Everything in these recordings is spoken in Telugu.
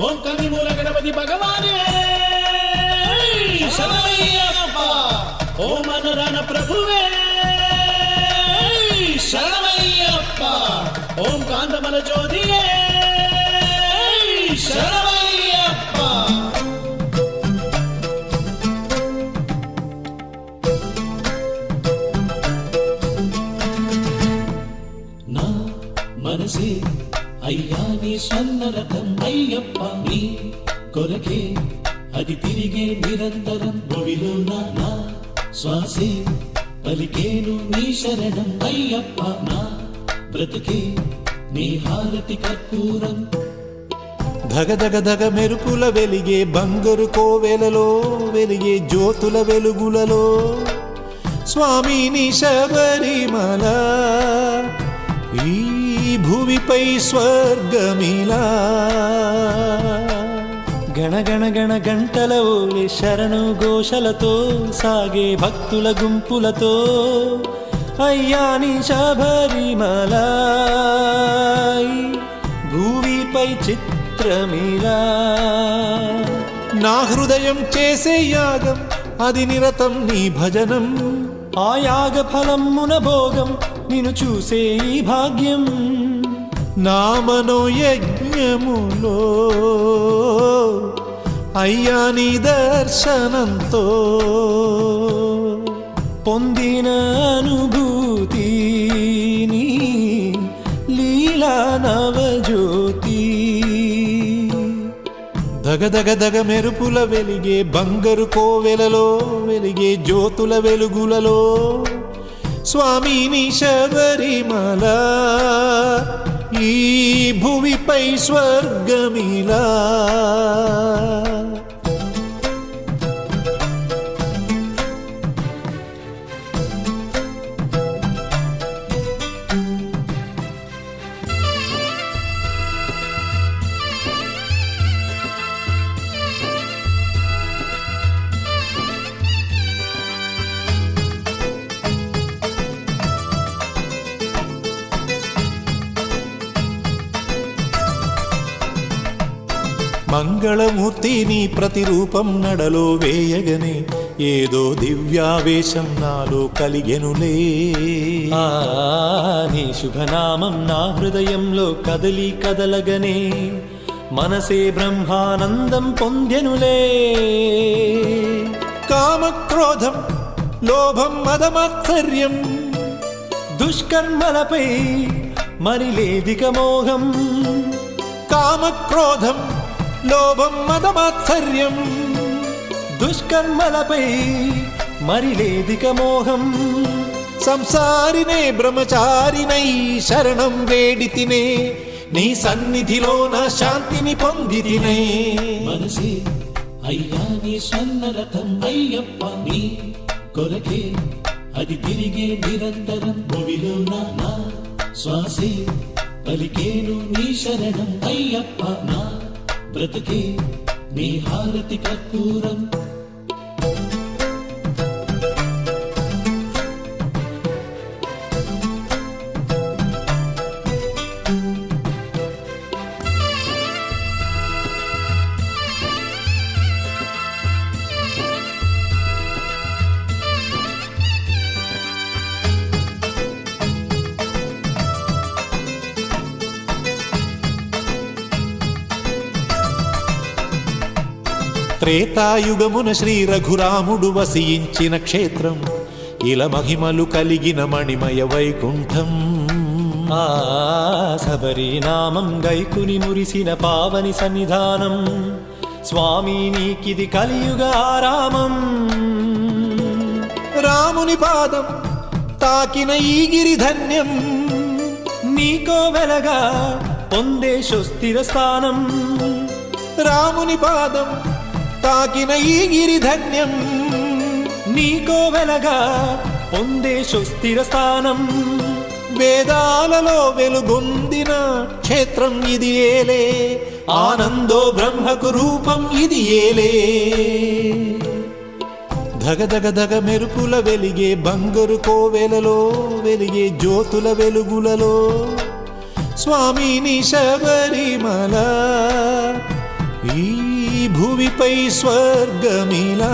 ఓం మూల గణపతి భగవానే! శరణమయ్యప్ప! ఓం అనురాణ ప్రభువే! శరణమయ్యప్ప! ఓం కాంతమల జ్యోతియే! నీ స్వర్ణరథం అయ్యప్ప నీ కొరకే అది తిరిగే నిరంతరం భవిలో నా శ్వాసే. పలికేను నీ శరణం అయ్యప్ప నా బ్రతుకే నీ హారతి కర్పూరం. ధగ ధగ ధగ మెరుపుల వెలిగే బంగరు కోవెలలో వెలిగే జ్యోతుల వెలుగులలో. స్వామిని శబరిమల ఈ భూమిపై స్వర్గమిలా. గణగణ గణ గంటల ఓలి శరణు ఘోషలతో సాగే భక్తుల గుంపులతో అయ్యాని శబరిమల భూమిపై చిత్రమిలా. నా హృదయం చేసే యాగం అది నిరతం నీ భజనం. ఆ యాగ ఫలం మున భోగం నిన్ను చూసే ఈ భాగ్యం నా మనోయజ్ఞములో. అయ్యా నీ దర్శనంతో పొందిన అనుభూతిని లీలా నవజ్యోతి. దగదగ దగ మెరుపుల వెలిగే బంగరు కోవెలలో వెలిగే జ్యోతుల వెలుగులలో స్వామిని శబరిమల ఈ భువిపై స్వర్గమిలా. మంగళమూర్తి నీ ప్రతిరూపం నడలో వేయగనే. ఏదో దివ్యావేశం నాలో కలిగెనులే. నీ శుభనామం నా హృదయంలో కదలి కదలగనే. మనసే బ్రహ్మానందం పొందెనులే. కామక్రోధం లోభం మదమాత్సర్యం దుష్కర్మలపై మరి లేదిక మోహం. కామక్రోధం లోభం మదమాత్సర్యం దుష్కర్మలపై మరిలేదిక మోహం. సంసారినే బ్రహ్మచారినై శరణం వేడి తినే నీ సన్నిధిలో నా శాంతిని పొంది తినే. మనసే అయ్యా నీ స్వర్ణరథం అయ్యప్ప నీ కొరకే అది తిరిగే నిరంతరం భూమిలో నా శ్వాసే పలికేను నీ శరణం అయ్యప్ప నా బ్రతికి నీ హారతి కర్పూరం. త్రేతాయుగమున శ్రీ రఘురాముడు వసించిన క్షేత్రం ఇల మహిమలు కలిగిన మణిమయ వైకుంఠం. ఆ శబరి నామం గైకుని మురిసిన పావని సన్నిధానం స్వామి నీకిది కలియుగ ఆరామం. రాముని పాదం తాకిన ఈ గిరి ధన్యం నీకో వెలగా పొందే సుస్థిర స్థానం. రాముని పాదం తాకిన ఈ గిరిధన్యం నీకో వెలగా పొందే సుస్థిర స్థానం. వేదాలలో వెలుగొందిన క్షేత్రం ఇది ఏలే ఆనందో బ్రహ్మకు రూపం ఇది ఏలే. ధగ ధగ ధగ మెరుపుల వెలిగే బంగరు కోవెలలో వెలిగే జ్యోతుల వెలుగులలో. స్వామిని శబరిమల భూమిపై స్వర్గమిలా.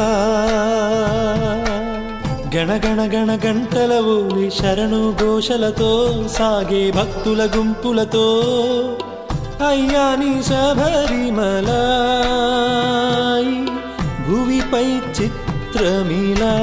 గణగణ గణ గంటల ఊరి శరణు ఘోషలతో సాగే భక్తుల గుంపులతో అయ్యాని శబరిమల భూమిపై చిత్రమిలా.